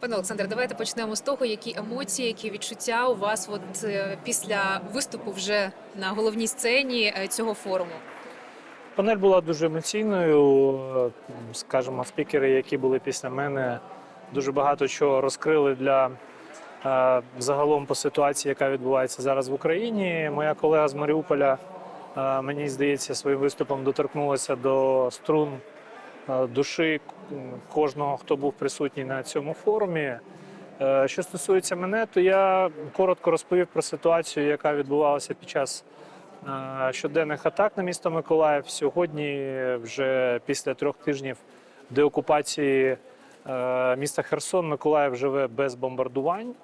Пане Олександре, давайте почнемо з того, які емоції, які відчуття у вас от е, після виступу вже на головній сцені е, цього форуму. Панель була дуже емоційною. Скажімо, спікери, які були після мене, дуже багато чого розкрили для е, загалом по ситуації, яка відбувається зараз в Україні. Моя колега з Маріуполя, мені здається, своїм виступом доторкнулася до струн душі кожного, хто був присутній на цьому форумі. Е, Що стосується мене, то я коротко розповів про ситуацію, яка відбувалася під час е, щоденних атак на місто Миколаїв. Сьогодні, вже після трьох тижнів деокупації е, міста Херсон, Миколаїв живе без бомбардувань.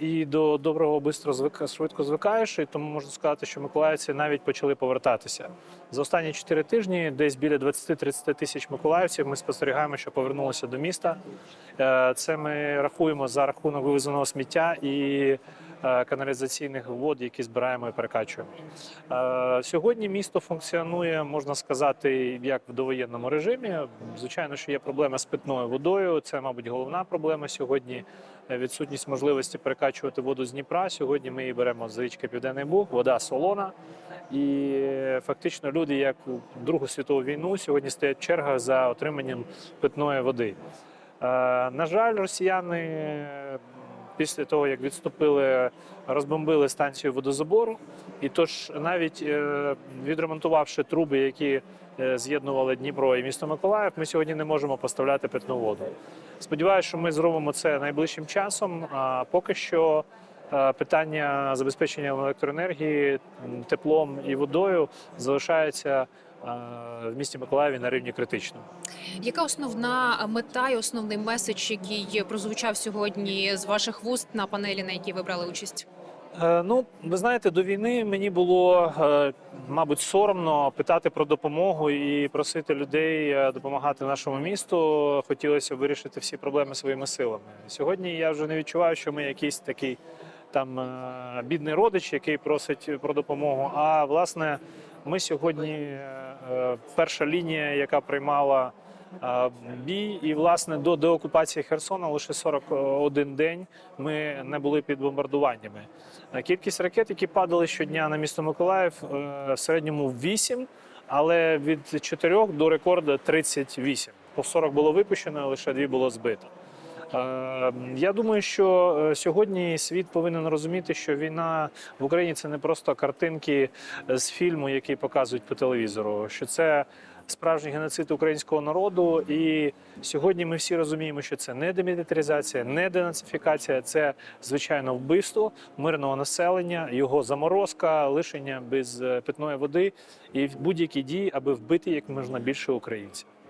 І до доброго бистро звик, швидко звикаєш, і тому можна сказати, що миколаївці навіть почали повертатися. За останні чотири тижні десь біля 20-30 тисяч миколаївців ми спостерігаємо, що повернулися до міста. Е, Це ми рахуємо за рахунок вивезеного сміття і каналізаційних вод, які збираємо і перекачуємо. Е, Сьогодні місто функціонує, можна сказати, як в довоєнному режимі. Звичайно, що є проблема з питною водою. Це, мабуть, головна проблема сьогодні. Е, Відсутність можливості перекачувати воду з Дніпра. Сьогодні ми її беремо з річки Південний Буг, вода солона. І е, фактично люди, як у Другу світову війну, сьогодні стоять черга за отриманням питної води. Е, На жаль, росіяни е, після того, як відступили, розбомбили станцію водозабору. І тож, навіть е, відремонтувавши труби, які е, з'єднували Дніпро і місто Миколаїв, ми сьогодні не можемо поставляти питну воду. Сподіваюся, що ми зробимо це найближчим часом. А поки що е, питання забезпечення електроенергії, теплом і водою залишається в місті Миколаєві на рівні критичному. Яка основна мета і основний меседж, який прозвучав сьогодні з ваших вуст на панелі, на якій ви брали участь? Е, Ну, ви знаєте, до війни мені було, е, мабуть, соромно питати про допомогу і просити людей е, допомагати нашому місту. Хотілося вирішити всі проблеми своїми силами. Сьогодні я вже не відчуваю, що ми якийсь такий там е, бідний родич, який просить про допомогу. А власне, ми сьогодні е, перша лінія, яка приймала. е, Бій і власне до деокупації Херсона лише 41 день ми не були під бомбардуваннями. Е, Кількість ракет, які падали щодня на місто Миколаїв, в середньому 8, але від 4 до рекорду 38. По 40 було випущено, лише 2 було збито. Е, Я думаю, що е, сьогодні світ повинен розуміти, що війна в Україні це не просто картинки з фільму, який показують по телевізору. Що це справжній геноцид українського народу. І сьогодні ми всі розуміємо, що це не демілітаризація, не денацифікація, це звичайно вбивство мирного населення, його заморозка, лишення без е, питної води і будь-які дії, аби вбити як можна більше українців.